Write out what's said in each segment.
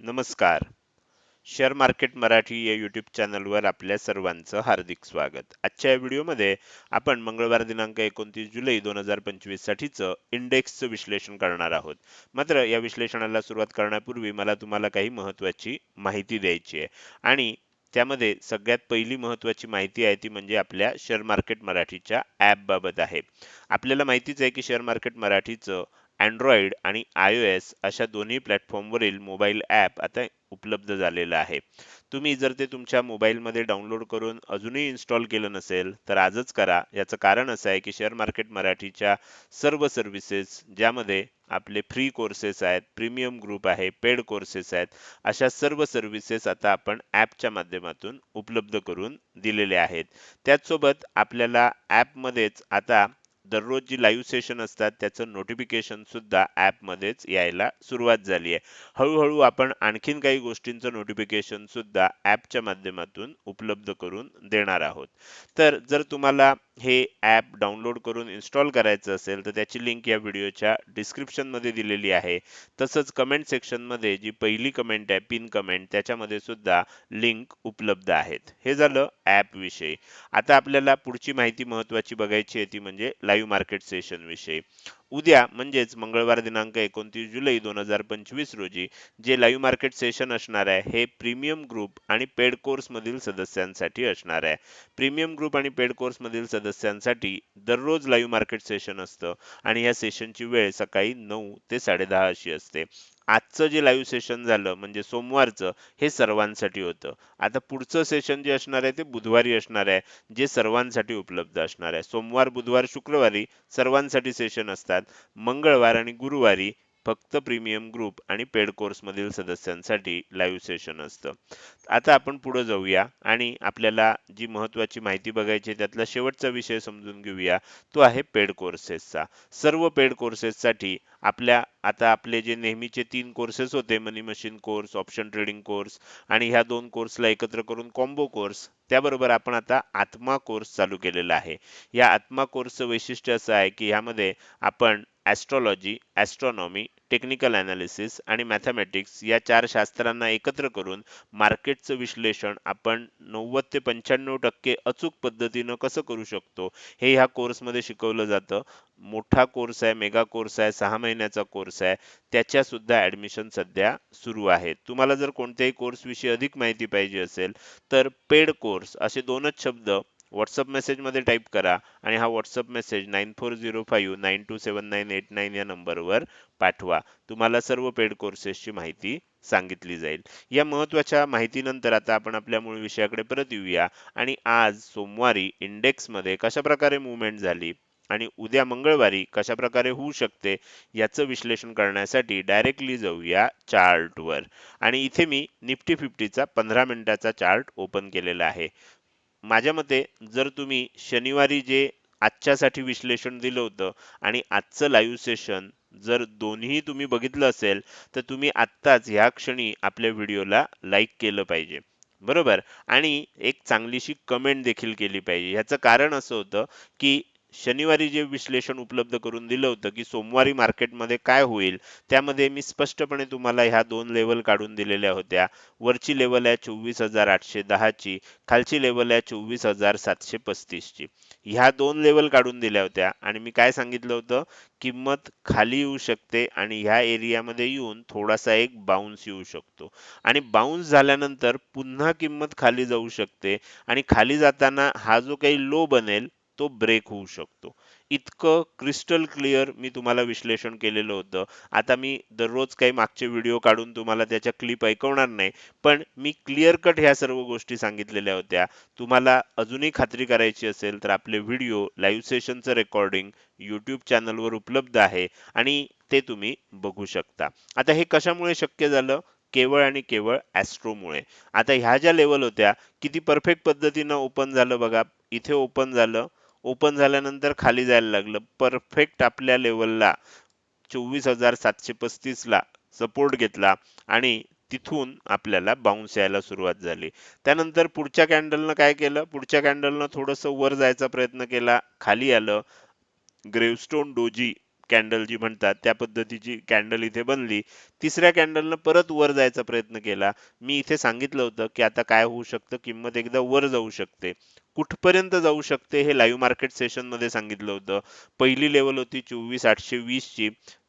नमस्कार. Share market Marathi या YouTube चॅनलवर आपल्या सर्वांचं हार्दिक स्वागत. आजच्या या व्हिडिओमध्ये आपण मंगळवार दिनांक एकोणतीस जुलै दोन हजार पंचवीस साठीचं इंडेक्सचं विश्लेषण करणार आहोत. मात्र या विश्लेषणाला सुरुवात करण्यापूर्वी मला तुम्हाला काही महत्वाची माहिती द्यायची आहे. आणि त्यामध्ये सगळ्यात पहिली महत्त्वाची माहिती आहे ती म्हणजे आपल्या शेअर मार्केट मराठीच्या ॲपबाबत आहे. आपल्याला माहितीच आहे की शेअर मार्केट मराठीचं अँड्रॉइड आणि आय ओ एस अशा दोन्ही प्लॅटफॉर्मवरील मोबाईल ॲप आता उपलब्ध झालेलं आहे. तुम्ही जर ते तुमच्या मोबाईलमध्ये डाउनलोड करून अजूनही इन्स्टॉल केलं नसेल तर आजच करा. याचं कारण असं आहे की शेअर मार्केट मराठीच्या सर्व सर्व्हिसेस ज्यामध्ये आपले फ्री कोर्सेस आहेत प्रीमियम ग्रुप आहे पेड कोर्सेस आहेत अशा सर्व सर्व्हिसेस आता आपण ॲपच्या माध्यमातून उपलब्ध करून दिलेले आहेत. त्याचसोबत आपल्याला ॲपमध्येच आता दररोज जी लाईव्ह सेशन असतात त्याचं नोटिफिकेशन सुद्धा ॲपमध्येच यायला सुरुवात झाली आहे. हळूहळू आपण आणखीन काही गोष्टींचं नोटिफिकेशन सुद्धा ॲपच्या माध्यमातून उपलब्ध करून देणार आहोत. तर जर तुम्हाला हे ॲप डाउनलोड करून इन्स्टॉल करायचं असेल तर त्याची लिंक या व्हिडिओच्या डिस्क्रिप्शनमध्ये दिलेली आहे. तसंच कमेंट सेक्शनमध्ये जी पहिली कमेंट आहे पिन कमेंट त्याच्यामध्ये सुद्धा लिंक उपलब्ध आहेत. हे झालं ॲपविषयी आता आपल्याला पुढची माहिती महत्वाची बघायची आहे ती म्हणजे लाईव्ह मार्केट सेशन विषयी. उद्या म्हणजेच मंगळवार दिनांक एकोणतीस जुलै दोन हजार पंचवीस रोजी जे लाईव्ह मार्केट सेशन असणार आहे हे प्रीमियम ग्रुप आणि पेड कोर्स मधील सदस्यांसाठी असणार आहे. प्रीमियम ग्रुप आणि पेड कोर्स मधील सदस्यांसाठी दररोज लाईव्ह मार्केट सेशन असतं आणि या सेशनची वेळ सकाळी नऊ ते साडेदहा अशी असते. आजचं जे लाईव्ह सेशन झालं म्हणजे सोमवारचं हे सर्वांसाठी होतं. आता पुढचं सेशन जे असणार आहे ते बुधवारी असणार आहे जे सर्वांसाठी उपलब्ध असणार आहे. सोमवार बुधवार शुक्रवारी सर्वांसाठी सेशन असतात. मंगळवार आणि गुरुवारी फक्त प्रीमियम ग्रुप आणि पेड कोर्स मधील सदस्यांसाठी लाईव्ह सेशन असतं. आता आपण पुढे जाऊया आणि आपल्याला जी महत्वाची माहिती बघायची आहे त्यातला शेवटचा विषय समजून घेऊया. तो आहे पेड कोर्सेसचा. सर्व पेड कोर्सेससाठी आपल्या आता आपले जे नेहमीचे तीन कोर्सेस होते money machine course option trading course आणि ह्या दोन कोर्सला एकत्र करून कॉम्बो कोर्स त्याबरोबर आपण आता आत्मा कोर्स चालू केलेला आहे. या आत्मा कोर्सचं वैशिष्ट्य असं आहे की ह्यामध्ये आपण ॲस्ट्रॉलॉजी ॲस्ट्रॉनॉमी टेक्निकल ॲनालिसिस आणि मॅथमॅटिक्स या चार शास्त्रांना एकत्र करून मार्केटचं विश्लेषण आपण नव्वद ते पंच्याण्णव टक्के अचूक पद्धतीनं कसं करू शकतो हे ह्या कोर्समध्ये शिकवलं जातं. मोठा कोर्स आहे मेगा कोर्स आहे सहा महिन्याचा कोर्स आहे. त्याच्यासुद्धा ॲडमिशन सध्या सुरू आहेत. तुम्हाला जर कोणत्याही कोर्सविषयी अधिक माहिती पाहिजे असेल तर पेड कोर्स असे दोनच शब्द व्हॉट्सअप मेसेजमध्ये टाईप करा आणि हा WhatsApp message nine four zero five nine two seven nine eight nine या नंबरवर पाठवा. तुम्हाला सर्व पेड कोर्सेसची माहिती सांगितली जाईल. या महत्त्वाच्या माहितीनंतर आता आपण आपल्या मूळ विषयाकडे परत येऊया. आणि आज सोमवारी इंडेक्समध्ये कशा प्रकारे मुवमेंट झाली आणि उद्या मंगळवारी कशा प्रकारे होऊ शकते याचं विश्लेषण करण्यासाठी डायरेक्टली जाऊया चार्टवर आणि इथे मी निफ्टी फिफ्टीचा पंधरा मिनिटाचा चार्ट ओपन केलेला आहे. माझ्या मते जर तुम्ही शनिवारी जे आजच्यासाठी विश्लेषण दिलं होतं आणि आजचं लाईव्ह सेशन जर दोन्ही तुम्ही बघितलं असेल तर तुम्ही आत्ताच ह्या क्षणी आपल्या व्हिडिओला लाईक केलं पाहिजे. बरोबर? आणि एक चांगलीशी कमेंट देखील केली पाहिजे. ह्याचं कारण असं होतं की शनिवारी जे विश्लेषण उपलब्ध करून दिलं होतं की सोमवारी मार्केटमध्ये काय होईल त्यामध्ये मी स्पष्टपणे तुम्हाला ह्या दोन लेवल काढून दिलेल्या होत्या. वरची लेवल आहे चोवीस हजार आठशे दहाची खालची लेवल आहे चोवीस हजार सातशे पस्तीसची. ह्या दोन लेवल काढून दिल्या होत्या आणि मी काय सांगितलं होतं? किंमत खाली येऊ शकते आणि ह्या एरियामध्ये येऊन थोडासा एक बाउन्स येऊ शकतो. आणि बाउन्स झाल्यानंतर पुन्हा किंमत खाली जाऊ शकते आणि खाली जाताना हा जो काही लो बनेल तो ब्रेक होऊ शकतो. इतकं क्रिस्टल क्लिअर मी तुम्हाला विश्लेषण केलेलं होतं. आता मी दररोज काही मागचे व्हिडिओ काढून तुम्हाला त्याच्या क्लिप ऐकवणार नाही पण मी क्लिअर कट ह्या सर्व गोष्टी सांगितलेल्या होत्या. तुम्हाला अजूनही खात्री करायची असेल तर आपले व्हिडिओ लाईव्ह सेशनचं रेकॉर्डिंग यूट्यूब चॅनलवर उपलब्ध आहे आणि ते तुम्ही बघू शकता. आता हे कशामुळे शक्य झालं? केवळ आणि केवळ ॲस्ट्रोमुळे आता ह्या ज्या लेवल होत्या किती परफेक्ट पद्धतीनं ओपन झालं बघा. इथे ओपन झालं ओपन झाल्यानंतर खाली जायला लागलं. परफेक्ट आपल्या लेवलला चोवीस हजार सातशे पस्तीसला सपोर्ट घेतला आणि तिथून आपल्याला बाउन्स यायला सुरुवात झाली. त्यानंतर पुढच्या कॅन्डलनं काय केलं? पुढच्या कॅन्डलनं थोडंसं वर जायचा प्रयत्न केला. खाली आलं. ग्रेवस्टोन डोजी कॅन्डल जी म्हणतात त्या पद्धतीची कॅन्डल इथे बनली. तिसऱ्या कॅन्डलनं परत वर जायचा प्रयत्न केला. मी इथे सांगितलं होतं की आता काय होऊ शकतं? किंमत एकदा वर जाऊ शकते. कुठपर्यंत जाऊ शकते हे लाईव्ह मार्केट सेशनमध्ये सांगितलं होतं. पहिली लेवल होती चोवीस आठशे वीस ची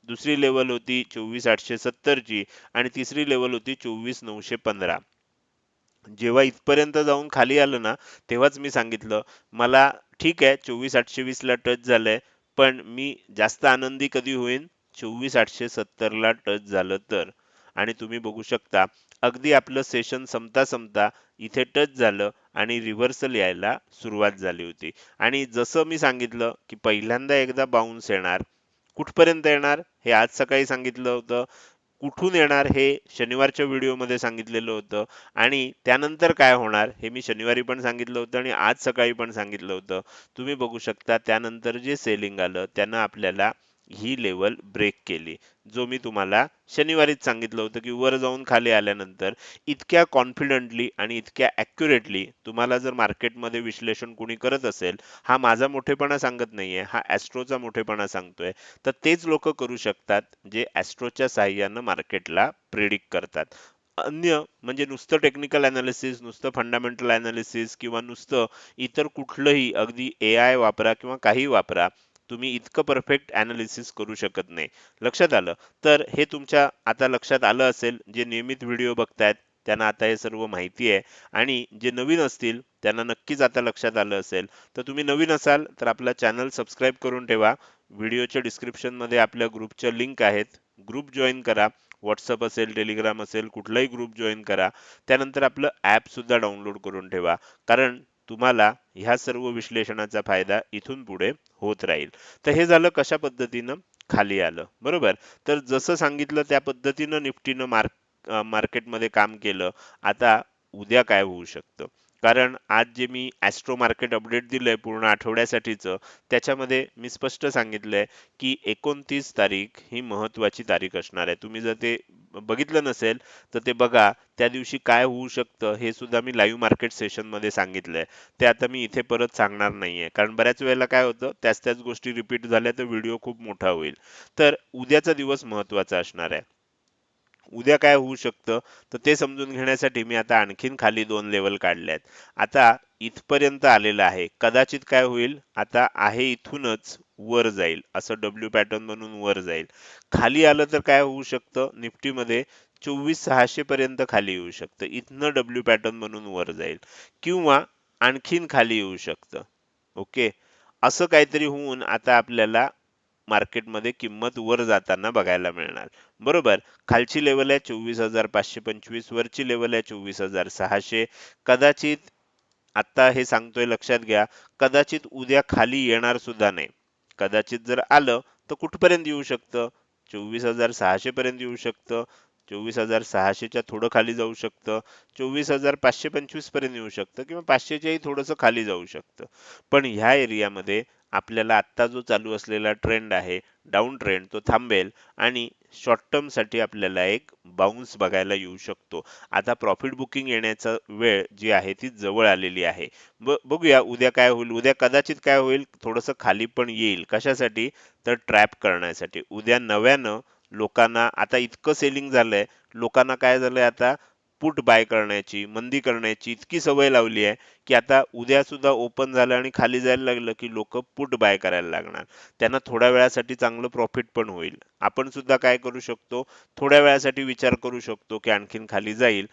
दुसरी लेवल होती चोवीस आठशे सत्तर ची आणि तिसरी लेवल होती चोवीस नऊशे पंधरा. जेव्हा इथपर्यंत जाऊन खाली आलं ना तेव्हाच मी सांगितलं मला ठीक आहे चोवीस आठशे वीस ला टच झालंय पण मी जास्त आनंदी कधी होईन? चोवीस आठशे सत्तरला टच झालं तर. आणि तुम्ही बघू शकता अगदी आपलं सेशन संपता संपता इथे टच झालं आणि रिव्हर्सल यायला सुरुवात झाली होती. आणि जसं मी सांगितलं की पहिल्यांदा एकदा बाउन्स येणार. कुठपर्यंत येणार हे आज सकाळी सांगितलं होतं. कुठून येणार हे शनिवारच्या व्हिडिओमध्ये सांगितलेलं होतं आणि त्यानंतर काय होणार हे मी शनिवारी पण सांगितलं होतं आणि आज सकाळी पण सांगितलं होतं. तुम्ही बघू शकता त्यानंतर जे सेलिंग आलं त्यानं आपल्याला ही लेवल ब्रेक केली. जो मी तुम्हाला शनिवारीच सांगितलं होतं की वर जाऊन खाली आल्यानंतर इतक्या कॉन्फिडंटली आणि इतक्या ॲक्युरेटली तुम्हाला जर मार्केटमध्ये विश्लेषण कोणी करत असेल हा माझा मोठेपणा सांगत नाहीये हा ॲस्ट्रोचा मोठेपणा सांगतोय तर तेच लोक करू शकतात जे ॲस्ट्रोच्या साह्यानं मार्केटला प्रिडिक्ट करतात. अन्य म्हणजे नुसतं टेक्निकल अनालिसिस नुसतं फंडामेंटल अनालिसिस किंवा नुसतं इतर कुठलंही अगदी ए आय वापरा किंवा काही वापरा तुम्ही इतकं परफेक्ट ॲनालिसिस करू शकत नाही. लक्षात आलं? तर हे तुमच्या आता लक्षात आलं असेल जे नियमित व्हिडिओ बघतायत त्यांना आता हे सर्व माहिती आहे. आणि जे नवीन असतील त्यांना नक्कीच आता लक्षात आलं असेल. तर तुम्ही नवीन असाल तर आपला चॅनल सबस्क्राईब करून ठेवा. व्हिडिओच्या डिस्क्रिप्शनमध्ये आपल्या ग्रुपच्या लिंक आहेत. ग्रुप जॉईन करा. व्हॉट्सअप असेल टेलिग्राम असेल कुठलाही ग्रुप जॉईन करा. त्यानंतर आपलं ॲपसुद्धा डाउनलोड करून ठेवा. कारण तुम्हाला ह्या सर्व विश्लेषणाचा फायदा इथून पुढे होत राहील. तर हे झालं कशा पद्धतीनं? खाली आलं. बरोबर? तर जसं सांगितलं त्या पद्धतीनं निफ्टीनं मार्क मार्केटमध्ये काम केलं. आता उद्या काय होऊ शकतं? कारण आज जे मी ॲस्ट्रो मार्केट अपडेट दिलं आहे पूर्ण आठवड्यासाठीचं त्याच्यामध्ये मी स्पष्ट सांगितलं आहे की एकोणतीस तारीख ही महत्त्वाची तारीख असणार आहे. तुम्ही जर ते बघितलं नसेल तर ते बघा त्या दिवशी काय होऊ शकतं हे सुद्धा मी लाईव्ह मार्केट सेशनमध्ये सांगितलं आहे ते आता मी इथे परत सांगणार नाही आहे कारण बऱ्याच वेळेला काय होतं त्याच त्याच गोष्टी रिपीट झाल्या तर व्हिडिओ खूप मोठा होईल. तर उद्याचा दिवस महत्त्वाचा असणार आहे. उद्या काय होऊ शकतं तर ते समजून घेण्यासाठी मी आता आणखीन खाली दोन लेवल काढले आहेत आता इथपर्यंत आलेलं आहे. कदाचित काय होईल? आता आहे इथूनच वर जाईल. असं डब्ल्यू पॅटर्न बनून वर जाईल. खाली आलं तर काय होऊ शकतं? निफ्टीमध्ये चोवीस सहाशे पर्यंत खाली येऊ शकतं. इथनं डब्ल्यू पॅटर्न बनून वर जाईल. किंवा आणखीन खाली येऊ शकतं. ओके? असं काहीतरी होऊन आता आपल्याला मार्केटमध्ये किंमत वर जाताना बघायला मिळणार. बरोबर? खालची लेवल आहे चोवीस हजार पाचशे पंचवीस वरची लेवल आहे चोवीस हजार सहाशे. कदाचित आता हे सांगतोय लक्षात घ्या कदाचित उद्या खाली येणार सुद्धा नाही. कदाचित जर आलं तर कुठपर्यंत येऊ शकतं? चोवीस हजार सहाशे पर्यंत येऊ शकतं. चोवीस हजार सहाशेच्या थोडं खाली जाऊ शकतं. चोवीस हजार पाचशे पंचवीसपर्यंत येऊ शकतं किंवा पाचशेच्याही थोडंसं खाली जाऊ शकतं. पण ह्या एरियामध्ये आपल्याला आत्ता जो चालू असलेला ट्रेंड आहे डाऊन ट्रेंड तो थांबेल आणि शॉर्ट टर्मसाठी आपल्याला एक बाउन्स बघायला येऊ शकतो. आता प्रॉफिट बुकिंग येण्याचा वेळ जी आहे ती जवळ आलेली आहे. ब बघूया उद्या काय होईल उद्या कदाचित काय होईल थोडंसं खाली पण येईल. कशासाठी? तर ट्रॅप करण्यासाठी. उद्या नव्यानं लोकांना आता इतकं सेलिंग झालंय लोकांना काय झालंय आता? पुट बाय करण्याची मंदी करण्याची इतकी सवय लावली आहे की आता उद्या सुद्धा ओपन झालं आणि खाली जायला लागलं की लोक पुट बाय करायला लागणार. त्यांना थोड्या वेळासाठी चांगलं प्रॉफिट पण होईल. आपण सुद्धा काय करू शकतो? थोड्या वेळासाठी विचार करू शकतो की आणखीन खाली जाईल.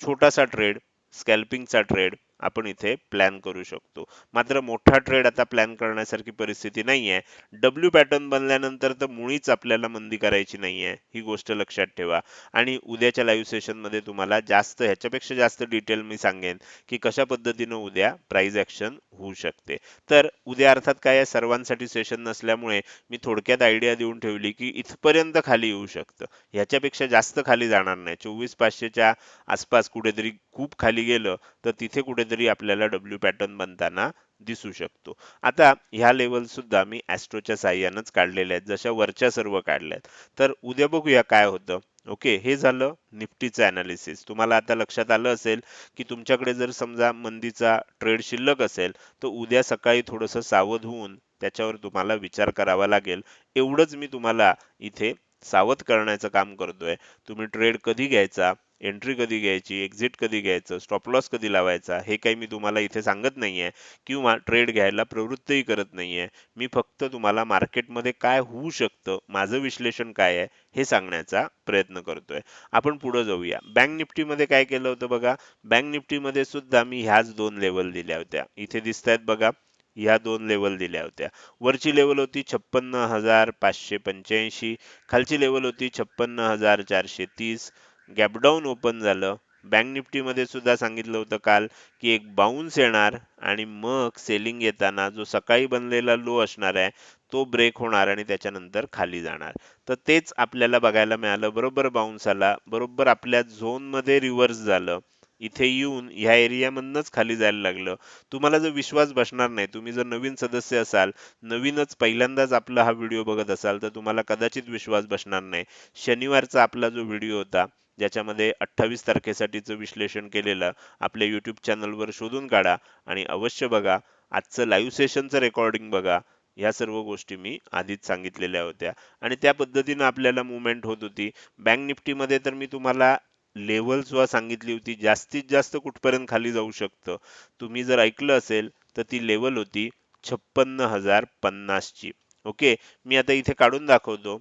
छोटासा ट्रेड स्कॅल्पिंगचा ट्रेड आपण इथे प्लॅन करू शकतो. मात्र मोठा ट्रेड आता प्लॅन करण्यासारखी परिस्थिती नाहीये. डब्ल्यू पॅटर्न बनल्यानंतर तर मुळीच आपल्याला मंदी करायची नाहीये ही गोष्ट लक्षात ठेवा. आणि उद्याच्या लाईव्ह सेशनमध्ये तुम्हाला जास्त ह्याच्यापेक्षा जास्त डिटेल मी सांगेन की कशा पद्धतीनं उद्या प्राईज ऍक्शन होऊ शकते. तर उद्या अर्थात काय सर्वांसाठी सेशन नसल्यामुळे मी थोडक्यात आयडिया देऊन ठेवली की इथपर्यंत खाली येऊ शकतं. ह्याच्यापेक्षा जास्त खाली जाणार नाही. चोवीस पाचशेच्या आसपास कुठेतरी खूप खाली गेलं तर तिथे कुठेतरी आपल्याला डब्ल्यू पॅटर्न बनताना दिसू शकतो. आता ह्या लेवल सुद्धा मी ॲस्ट्रोच्या साह्यानंच काढलेल्या आहेत जशा वरच्या सर्व काढल्या आहेत तर उद्या बघूया काय होतं. ओके हे झालं निफ्टीचं ॲनालिसिस तुम्हाला आता लक्षात आलं असेल की तुमच्याकडे जर समजा मंदीचा ट्रेड शिल्लक असेल तर उद्या सकाळी थोडंसं सावध होऊन त्याच्यावर तुम्हाला विचार करावा लागेल. एवढंच मी तुम्हाला इथे सावध करण्याचं काम करतोय. तुम्ही ट्रेड कधी घ्यायचा? एंट्री कधी घ्यायची एक्झिट कधी घ्यायचं स्टॉप लॉस कधी लावायचा हे काही मी तुम्हाला इथे सांगत नाहीये किंवा ट्रेड घ्यायला प्रवृत्तही करत नाहीये. मी फक्त तुम्हाला मार्केटमध्ये काय होऊ शकतं माझं विश्लेषण काय आहे हे सांगण्याचा प्रयत्न करतोय. आपण पुढे जाऊया. बँक निफ्टीमध्ये काय केलं होतं बघा? बँक निफ्टीमध्ये सुद्धा मी ह्याच दोन लेवल दिल्या होत्या. इथे दिसत आहेत बघा ह्या दोन लेवल दिल्या होत्या. वरची लेवल होती छप्पन्न हजार पाचशे पंच्याऐंशी खालची लेवल होती छप्पन्न हजार चारशे तीस गॅपडाऊन ओपन झालं. बँक निफ्टीमध्ये सुद्धा सांगितलं होतं काल की एक बाउन्स येणार आणि मग सेलिंग येताना जो सकाळी बनलेला लो असणार आहे तो ब्रेक होणार आणि त्याच्यानंतर खाली जाणार. तर तेच आपल्याला बघायला मिळालं. बरोबर बाउन्स आला. बरोबर आपल्या झोनमध्ये रिव्हर्स झालं. इथे येऊन ह्या एरियामधनंच खाली जायला लागलं. तुम्हाला जर विश्वास बसणार नाही तुम्ही जर नवीन सदस्य असाल नवीनच पहिल्यांदाच आपला हा व्हिडिओ बघत असाल तर तुम्हाला कदाचित विश्वास बसणार नाही. शनिवारचा आपला जो व्हिडिओ होता ज्याच्यामध्ये अठ्ठावीस तारखेसाठीचं विश्लेषण केलेलं आपल्या यूट्यूब चॅनलवर शोधून काढा आणि अवश्य बघा. आजचं लाईव्ह सेशनचं रेकॉर्डिंग बघा. ह्या सर्व गोष्टी मी आधीच सांगितलेल्या होत्या. आणि त्या पद्धतीनं आपल्याला मुवमेंट होत होती. बँक निफ्टीमध्ये तर मी तुम्हाला लेवल सुद्धा सांगितली होती. जास्तीत जास्त कुठपर्यंत खाली जाऊ शकतं. तुम्ही जर ऐकलं असेल तर ती लेवल होती छप्पन्न हजार पन्नासची. ओके मी आता इथे काढून दाखवतो.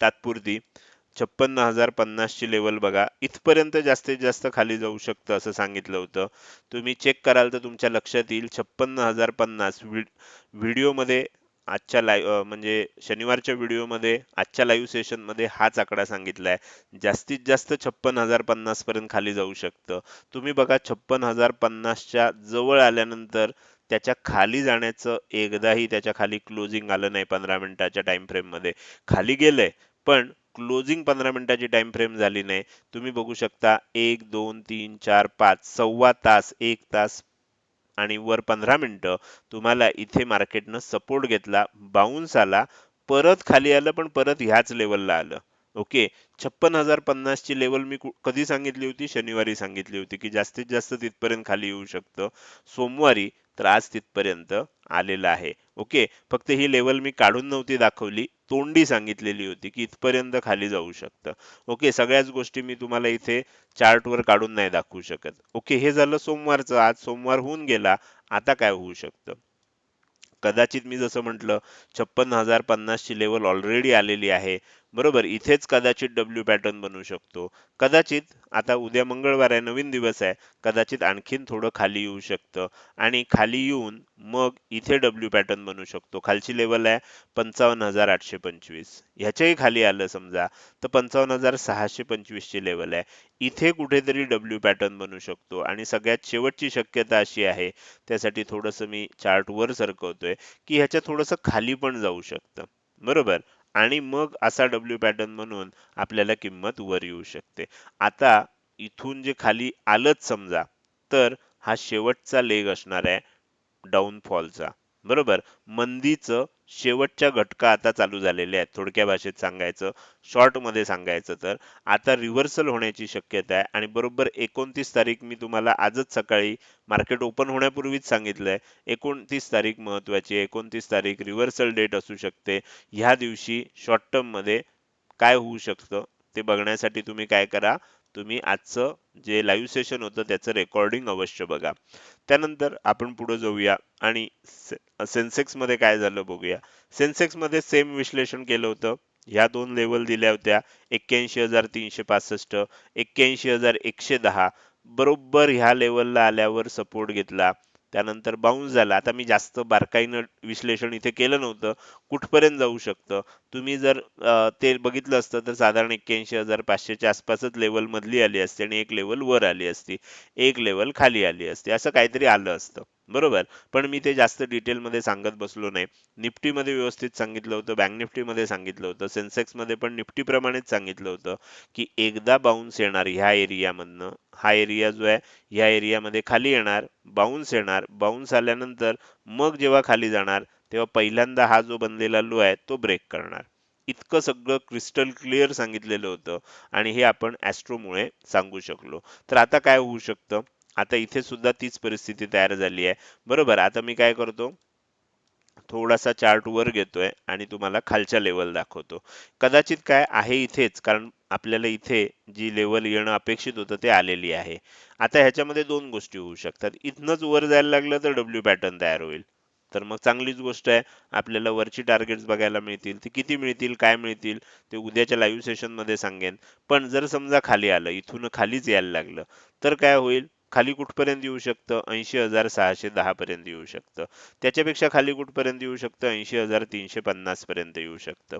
तात्पुरती. छप्पन्न हजार पन्नासची लेवल बघा. इथपर्यंत जास्तीत जास्त खाली जाऊ शकतं असं सांगितलं होतं. तुम्ही चेक कराल तर तुमच्या लक्षात येईल छप्पन्न हजार पन्नास व्हिडिओमध्ये आजच्या लाईव्ह म्हणजे शनिवारच्या व्हिडिओमध्ये आजच्या लाईव्ह सेशनमध्ये हाच आकडा सांगितलाय. जास्तीत जास्त छप्पन हजार पन्नास पर्यंत खाली जाऊ शकतं. तुम्ही बघा छप्पन हजार पन्नासच्या जवळ आल्यानंतर त्याच्याखाली जाण्याचं एकदाही त्याच्याखाली क्लोजिंग आलं नाही पंधरा मिनिटाच्या टाइम फ्रेममध्ये खाली गेलंय पण क्लोजिंग पंधरा मिनिटाची टाइम फ्रेम झाली नाही. तुम्ही बघू शकता एक दोन तीन चार पाच सव्वा तास एक तास आणि वर पंधरा मिनिटं तुम्हाला इथे मार्केटनं सपोर्ट घेतला बाउन्स आला परत खाली आलं पण परत ह्याच लेवलला आलं. ओके छप्पन हजार पन्नास ची लेवल मी कधी सांगितली होती? शनिवारी सांगितली होती की जास्तीत जास्त तिथपर्यंत खाली येऊ शकतं. सोमवारी तर आज तिथपर्यंत आलेलं आहे. ओके? फक्त ही लेवल मी काढून नव्हती दाखवली तोंडी सांगितलेली होती की इथपर्यंत खाली जाऊ शकतं. ओके सगळ्याच गोष्टी मी तुम्हाला इथे चार्टवर काढून नाही दाखवू शकत. ओके हे झालं सोमवारचं आज सोमवार होऊन गेला आता काय होऊ शकतं? कदाचित मी जसं म्हटलं छप्पन हजार पन्नासची लेवल ऑलरेडी आलेली आहे. बरोबर इथेच कदाचित डब्ल्यू पॅटर्न बनू शकतो. कदाचित आता उद्या मंगळवार आहे नवीन दिवस आहे कदाचित आणखीन थोडं खाली येऊ शकतं. आणि खाली येऊन मग इथे डब्ल्यू पॅटर्न बनू शकतो. खालची लेवल आहे पंचावन्न हजार आठशे पंचवीस. ह्याच्याही खाली आलं समजा तर पंचावन्न हजार सहाशे पंचवीस ची लेवल आहे. इथे कुठेतरी डब्ल्यू पॅटर्न बनू शकतो. आणि सगळ्यात शेवटची शक्यता अशी आहे त्यासाठी थोडंसं मी चार्टवर सरकवतोय की ह्याच्या थोडंसं खाली पण जाऊ शकतं. बरोबर? आणि मग असा डब्ल्यू पॅटर्न म्हणून आपल्याला किंमत वर येऊ शकते. आता इथून जे खाली आलंच समजा तर हा शेवटचा लेग असणार आहे डाऊनफॉलचा बरोबर? मंदीचं शेवटच्या घटका आता चालू झालेले आहेत. थोडक्या भाषेत सांगायचं शॉर्टमध्ये सांगायचं तर. आता रिव्हर्सल होण्याची शक्यता आहे आणि बरोबर एकोणतीस तारीख मी तुम्हाला आजच सकाळी मार्केट ओपन होण्यापूर्वीच सांगितलंय. एकोणतीस तारीख महत्वाची आहे. एकोणतीस तारीख रिव्हर्सल डेट असू शकते. ह्या दिवशी शॉर्ट टर्ममध्ये काय होऊ शकतं ते बघण्यासाठी तुम्ही काय करा. तुम्ही आजचं जे लाईव्ह सेशन होतं त्याचं रेकॉर्डिंग अवश्य बघा. त्यानंतर आपण पुढे जाऊया आणि सेन्सेक्समध्ये काय झालं बघूया. सेन्सेक्समध्ये सेम विश्लेषण केलं होतं. ह्या दोन लेवल दिल्या होत्या. एक्क्याऐंशी हजार तीनशे पासष्ट एक्क्याऐंशी हजार एकशे दहा. बरोबर ह्या लेवलला आल्यावर सपोर्ट घेतला. त्यानंतर बाउन्स झाला. आता मी जास्त बारकाईनं विश्लेषण इथे केलं नव्हतं. कुठपर्यंत जाऊ शकतं? तुम्ही जर ते बघितलं असतं तर साधारण एक्क्याऐंशी हजार पाचशेच्या आसपासच लेवल मधली आली असते आणि एक लेवल वर आली असती. एक लेवल खाली आली असते. असं काहीतरी आलं असतं. बरोबर. पण मी ते जास्त डिटेलमध्ये सांगत बसलो नाही. निफ्टीमध्ये व्यवस्थित सांगितलं होतं बँक निफ्टीमध्ये सांगितलं होतं सेन्सेक्समध्ये पण निफ्टीप्रमाणेच सांगितलं होतं की एकदा बाउन्स येणार ह्या एरियामधनं हा एरिया जो आहे ह्या एरियामध्ये खाली येणार बाउन्स येणार बाउन्स आल्यानंतर मग जेव्हा खाली जाणार तेव्हा पहिल्यांदा हा जो बनलेला लो आहे तो ब्रेक करणार. इतकं सगळं क्रिस्टल क्लिअर सांगितलेलं होतं आणि हे आपण ॲस्ट्रोमुळे सांगू शकलो. तर आता काय होऊ शकतं? आता इथे सुद्धा तीच परिस्थिती तयार झाली आहे. बरोबर आता मी काय करतो? थोडासा चार्ट वर घेतोय आणि तुम्हाला खालच्या लेवल दाखवतो. कदाचित काय आहे इथेच कारण आपल्याला इथे जी लेवल येणं अपेक्षित होतं ते आलेली आहे. आता ह्याच्यामध्ये दोन गोष्टी होऊ शकतात. इथनंच वर जायला लागलं तर डब्ल्यू पॅटर्न तयार होईल. तर मग चांगलीच गोष्ट आहे आपल्याला वरची टार्गेट्स बघायला मिळतील. ती किती मिळतील काय मिळतील ते उद्याच्या लाईव्ह सेशनमध्ये सांगेन. पण जर समजा खाली आलं इथून खालीच यायला लागलं तर काय होईल? खाली कुठपर्यंत येऊ शकतं? ऐंशी हजार सहाशे दहा पर्यंत येऊ शकतं. त्याच्यापेक्षा खाली कुठपर्यंत येऊ शकतं? ऐंशी हजार तीनशे पन्नास पर्यंत येऊ शकतं.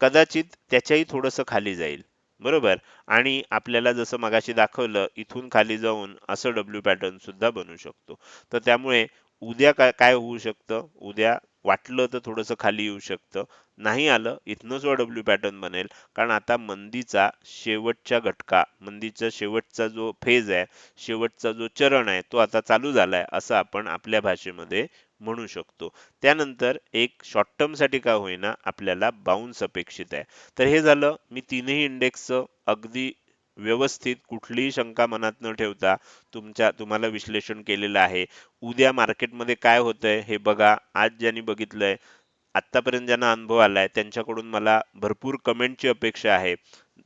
कदाचित त्याच्याही थोडंसं खाली जाईल. बरोबर? आणि आपल्याला जसं मगाशी दाखवलं इथून खाली जाऊन असं डब्ल्यू पॅटर्न सुद्धा बनू शकतो. तर त्यामुळे उद्या काय काय होऊ शकतं? उद्या वाटलं तर थोडंसं खाली येऊ शकतं. नाही आलं इथनंच डब्ल्यू पॅटर्न बनेल. कारण आता मंदीचा शेवटच्या घटका मंदीचा शेवटचा जो फेज आहे शेवटचा जो चरण आहे तो आता चालू झालाय असं आपण आपल्या भाषेमध्ये म्हणू शकतो. त्यानंतर एक शॉर्ट टर्मसाठी का होईना आपल्याला बाउन्स अपेक्षित आहे. तर हे झालं मी तीनही इंडेक्सचं अगदी व्यवस्थित कुठलीही शंका मनात न ठेवता तुमच्या तुम्हाला विश्लेषण केलेलं आहे. उद्या मार्केटमध्ये काय होतंय हे बघा. आज ज्यांनी बघितलंय आतापर्यंत ज्यांना अनुभव आलाय त्यांच्याकडून मला भरपूर कमेंटची अपेक्षा आहे.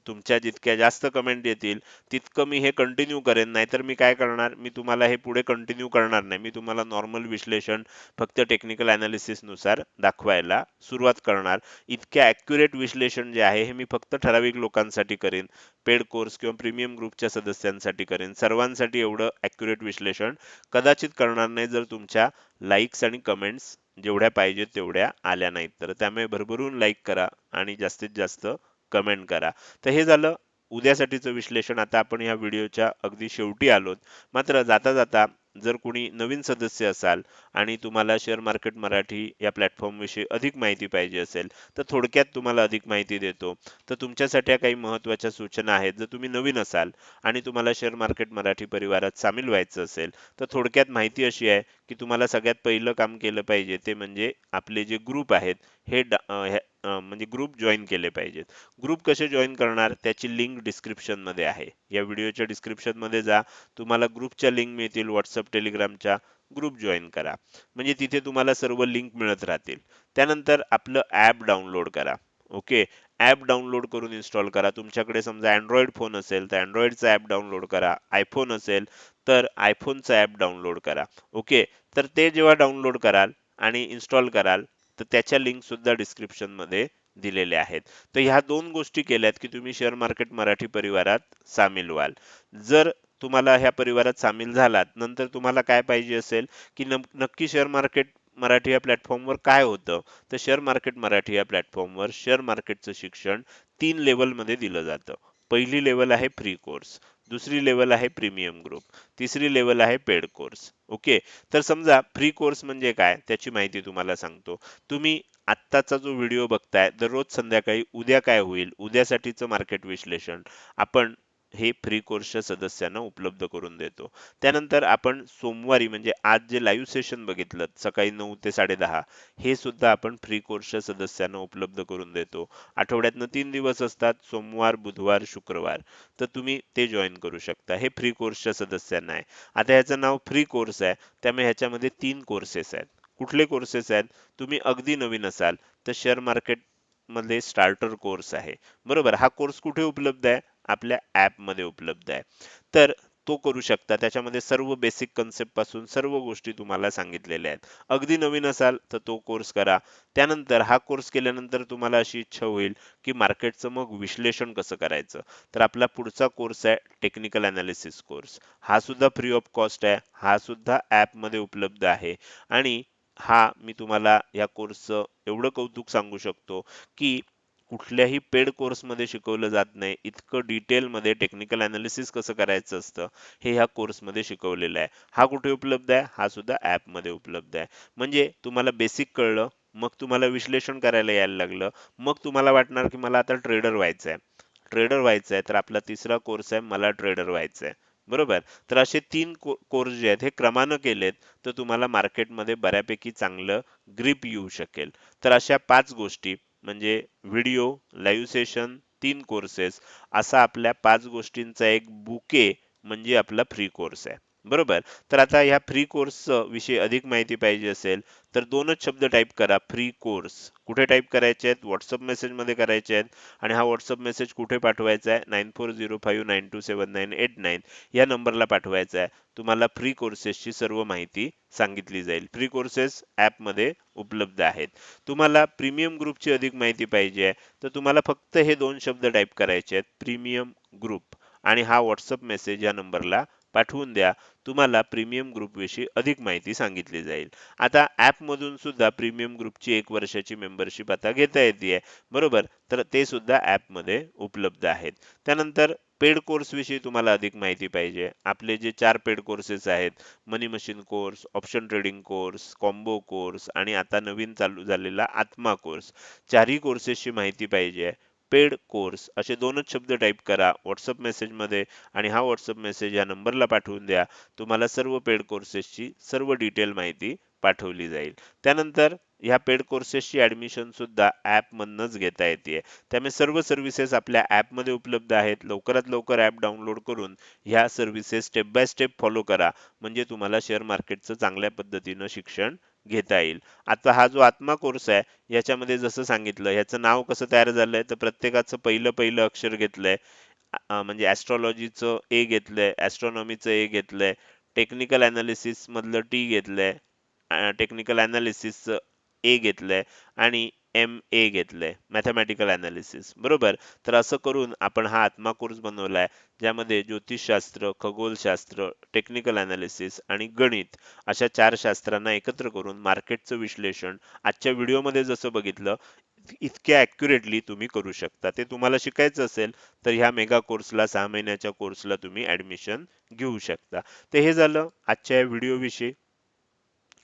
तुमच्या जितक्या जास्त कमेंट येतील तितकं मी हे कंटिन्यू करेन. नाहीतर मी काय करणार? मी तुम्हाला हे पुढे कंटिन्यू करणार नाही. मी तुम्हाला नॉर्मल विश्लेषण फक्त टेक्निकल अनालिसिसनुसार दाखवायला सुरुवात करणार. इतक्या ॲक्युरेट विश्लेषण जे आहे हे मी फक्त ठराविक लोकांसाठी करेन. पेड कोर्स किंवा प्रीमियम ग्रुपच्या सदस्यांसाठी करेन. सर्वांसाठी एवढं ॲक्युरेट विश्लेषण कदाचित करणार नाही जर तुमच्या लाईक्स आणि कमेंट्स जेवढ्या पाहिजेत तेवढ्या आल्या नाहीत. तर त्यामुळे भरभरून लाईक करा आणि जास्तीत जास्त कमेंट करा. तर हे झालं. उद्यासाठीचं विश्लेषण. आता आपण या व्हिडिओच्या अगदी शेवटी आलोत. मात्र जाता जाता जर कोणी नवीन सदस्य असाल आणि तुम्हाला शेअर मार्केट मराठी या प्लॅटफॉर्म विषयी अधिक माहिती पाहिजे असेल तर थोडक्यात तुम्हाला अधिक माहिती देतो. तर तुमच्यासाठी काही महत्त्वाच्या सूचना आहेत. जर तुम्ही नवीन असाल आणि तुम्हाला शेअर मार्केट मराठी परिवारात सामील व्हायचं असेल तर थोडक्यात माहिती अशी आहे की तुम्हाला सगळ्यात पहिलं काम केलं पाहिजे ते म्हणजे आपले जे ग्रुप आहेत हे म्हणजे ग्रुप जॉईन केले पाहिजेत. ग्रुप कसे जॉईन करणार त्याची लिंक डिस्क्रिप्शनमध्ये आहे. या व्हिडिओच्या डिस्क्रिप्शनमध्ये जा. तुम्हाला ग्रुपच्या लिंक मिळतील. व्हॉट्सअप टेलिग्रामच्या ग्रुप जॉईन करा. म्हणजे तिथे तुम्हाला सर्व लिंक मिळत राहतील. त्यानंतर आपलं ॲप डाउनलोड करा. ओके ॲप डाउनलोड करून इन्स्टॉल करा. तुमच्याकडे समजा अँड्रॉइड फोन असेल तर अँड्रॉइडचा ॲप डाउनलोड करा. आयफोन असेल तर आयफोनचा ॲप डाउनलोड करा. ओके तर ते जेव्हा डाउनलोड कराल आणि इन्स्टॉल कराल तर त्याच्या लिंक सुद्धा डिस्क्रिप्शनमध्ये दिलेल्या आहेत. तर ह्या दोन गोष्टी केल्यात की तुम्ही शेअर मार्केट मराठी परिवारात सामील व्हाल. जर तुम्हाला ह्या परिवारात सामील झालात नंतर तुम्हाला काय पाहिजे असेल की नक्की शेअर मार्केट मराठी या प्लॅटफॉर्मवर काय होतं तर शेअर मार्केट मराठी या प्लॅटफॉर्मवर शेअर मार्केटचं शिक्षण तीन लेवलमध्ये दिलं जातं. पहिली लेवल आहे फ्री कोर्स दुसरी लेवल आहे प्रीमियम ग्रुप तिसरी लेवल आहे पेड कोर्स ओके? तर समजा फ्री कोर्स म्हणजे काय? त्याची माहिती तुम्हाला सांगतो. तुम्ही आत्ताचा जो व्हिडिओ बघताय दररोज संध्याकाळी उद्या काय होईल? उद्यासाठीचं मार्केट विश्लेषण. आपण हे फ्री कोर्सच्या सदस्यांना उपलब्ध करून देतो. त्यानंतर आपण सोमवारी म्हणजे आज जे लाईव्ह सेशन बघितलं सकाळी नऊ ते साडेदहा हे सुद्धा आपण फ्री कोर्सच्या सदस्यांना उपलब्ध करून देतो. आठवड्यातनं तीन दिवस असतात सोमवार बुधवार शुक्रवार. तर तुम्ही ते जॉईन करू शकता. हे फ्री कोर्सच्या सदस्यांना आहे. आता ह्याचं नाव फ्री कोर्स आहे. त्यामुळे ह्याच्यामध्ये तीन कोर्सेस आहेत. कुठले कोर्सेस आहेत? तुम्ही अगदी नवीन असाल तर शेअर मार्केटमध्ये स्टार्टर कोर्स आहे. बरोबर? हा कोर्स कुठे उपलब्ध आहे? आपल्या ऍपमध्ये उपलब्ध आहे. तर तो करू शकता. त्याच्यामध्ये सर्व बेसिक कन्सेप्टपासून सर्व गोष्टी तुम्हाला सांगितलेल्या आहेत. अगदी नवीन असाल तर तो कोर्स करा. त्यानंतर हा कोर्स केल्यानंतर तुम्हाला अशी इच्छा होईल की मार्केटचं मग विश्लेषण कसं करायचं? तर आपला पुढचा कोर्स आहे टेक्निकल अनालिसिस कोर्स हा सुद्धा फ्री ऑफ कॉस्ट आहे. हा सुद्धा ऍपमध्ये उपलब्ध आहे. आणि हा मी तुम्हाला या कोर्सचं एवढं कौतुक सांगू शकतो की कुठल्याही पेड कोर्समध्ये शिकवलं जात नाही. इतकं डिटेलमध्ये टेक्निकल अनालिसिस कसं करायचं असतं हे ह्या कोर्समध्ये शिकवलेलं आहे. हा कुठे उपलब्ध आहे? हा सुद्धा ॲपमध्ये उपलब्ध आहे. म्हणजे तुम्हाला बेसिक कळलं मग तुम्हाला विश्लेषण करायला यायला लागलं मग तुम्हाला वाटणार की मला आता ट्रेडर व्हायचं आहे. ट्रेडर व्हायचं आहे तर आपला तिसरा कोर्स आहे मला ट्रेडर व्हायचं आहे. बरोबर? तर असे तीन कोर्स जे आहेत हे क्रमानं केलेत तर तुम्हाला मार्केटमध्ये बऱ्यापैकी चांगलं ग्रीप येऊ शकेल. तर अशा पाच गोष्टी म्हणजे व्हिडिओ लाईव्ह सेशन तीन कोर्सेस असा आपल्या पाच गोष्टींचा एक बुके म्हणजे आपला फ्री कोर्स आहे. बरोबर? तर आता ह्या फ्री कोर्स विषयी अधिक माहिती पाहिजे असेल तर दोनच शब्द टाईप करा फ्री कोर्स कुठे टाईप करायचे आहेत? व्हॉट्सअप मेसेजमध्ये करायचे आहेत. आणि हा व्हॉट्सअप मेसेज कुठे पाठवायचा आहे? Nine four zero five nine two seven nine eight nine या नंबरला पाठवायचा आहे. तुम्हाला फ्री कोर्सेसची सर्व माहिती सांगितली जाईल. फ्री कोर्सेस ॲपमध्ये उपलब्ध आहेत. तुम्हाला प्रीमियम ग्रुपची अधिक माहिती पाहिजे आहे. तर तुम्हाला फक्त हे दोन शब्द टाईप करायचे आहेत. प्रीमियम ग्रुप आणि हा व्हॉट्सअप मेसेज या नंबरला पाठवून द्या. तुम्हाला प्रीमियम ग्रुपविषयी अधिक माहिती सांगितली जाईल. आता ऍप मधून सुद्धा प्रीमियम ग्रुपची एक वर्षाची मेंबरशिप आता घेता येते बरोबर? तर ते सुद्धा ॲपमध्ये उपलब्ध आहेत. त्यानंतर पेड कोर्स विषयी तुम्हाला अधिक माहिती पाहिजे. आपले जे चार पेड कोर्सेस आहेत money machine course option trading course combo course आणि आता नवीन चालू झालेला आत्मा कोर्स चारही कोर्सेसची माहिती पाहिजे. पेड कोर्स असे दोनच शब्द टाईप करा व्हॉट्सअप मेसेजमध्ये आणि हा व्हॉट्सअप मेसेज या नंबरला पाठवून द्या. तुम्हाला सर्व पेड कोर्सेसची सर्व डिटेल माहिती पाठवली जाईल. त्यानंतर ह्या पेड कोर्सेसची ऍडमिशन सुद्धा ऍप मधनच घेता येते त्यामुळे सर्व सर्व्हिसेस आपल्या ॲपमध्ये उपलब्ध आहेत. लवकरात लवकर ऍप डाउनलोड करून ह्या services step by step follow करा. म्हणजे तुम्हाला शेअर मार्केटचं चांगल्या पद्धतीनं शिक्षण घेता येईल. आता हा जो आत्मा कोर्स आहे याच्यामध्ये जसं सांगितलं याचं नाव कसं तयार झालंय? तर प्रत्येकाचं पहिलं पहिलं अक्षर घेतलंय. म्हणजे ॲस्ट्रॉलॉजीचं ए घेतलंय ॲस्ट्रॉनॉमीचं ए घेतलंय टेक्निकल अनालिसिस मधलं टी घेतलंय टेक्निकल अनालिसिसचं ए घेतलंय आणि एम ए घेतलंय मॅथमॅटिकल अनालिसिस बरोबर? तर असं करून आपण हा आत्मा कोर्स बनवलाय ज्यामध्ये ज्योतिषशास्त्र खगोलशास्त्र टेक्निकल अनालिसिस आणि गणित अशा चार शास्त्रांना एकत्र करून मार्केटचं विश्लेषण आजच्या व्हिडिओमध्ये जसं बघितलं इतक्या ॲक्युरेटली तुम्ही करू शकता. ते तुम्हाला शिकायचं असेल तर ह्या मेगा कोर्सला सहा महिन्याच्या कोर्सला तुम्ही ऍडमिशन घेऊ शकता. तर हे झालं आजच्या या व्हिडिओविषयी.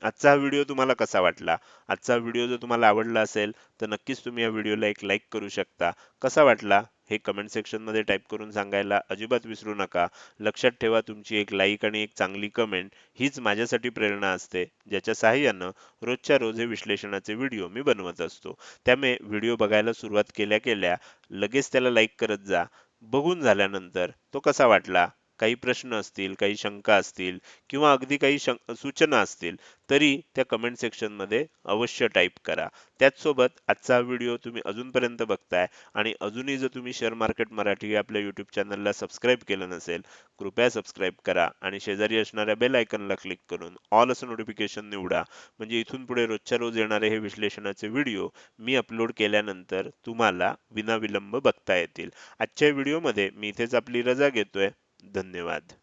आजचा हा व्हिडिओ तुम्हाला कसा वाटला? आजचा व्हिडिओ जर तुम्हाला आवडला असेल तर नक्कीच तुम्ही या व्हिडिओला एक लाईक करू शकता. कसा वाटला? हे कमेंट सेक्शनमध्ये टाईप करून सांगायला अजिबात विसरू नका. लक्षात ठेवा तुमची एक लाईक आणि एक चांगली कमेंट हीच माझ्यासाठी प्रेरणा असते ज्याच्या सहाय्यानं रोजच्या रोज हे विश्लेषणाचे व्हिडिओ मी बनवत असतो. त्यामुळे व्हिडिओ बघायला सुरुवात केल्या केल्या लगेच त्याला लाईक करत जा. बघून झाल्यानंतर तो कसा वाटला? काही प्रश्न असतील काही शंका असतील किंवा अगदी काही सूचना असतील तरी त्या कमेंट सेक्शनमध्ये अवश्य टाईप करा. त्याचसोबत आजचा व्हिडिओ तुम्ही अजूनपर्यंत बघताय आणि अजूनही जर तुम्ही शेअर मार्केट मराठी आपल्या यूट्यूब चॅनलला सबस्क्राईब केलं नसेल कृपया सबस्क्राईब करा आणि शेजारी असणाऱ्या बेल आयकनला क्लिक करून ऑल असं नोटिफिकेशन निवडा. म्हणजे इथून पुढे रोजच्या रोज येणारे हे विश्लेषणाचे व्हिडिओ मी अपलोड केल्यानंतर तुम्हाला विनाविलंब बघता येतील. आजच्या व्हिडिओमध्ये मी इथेच आपली रजा घेतोय. the new ad.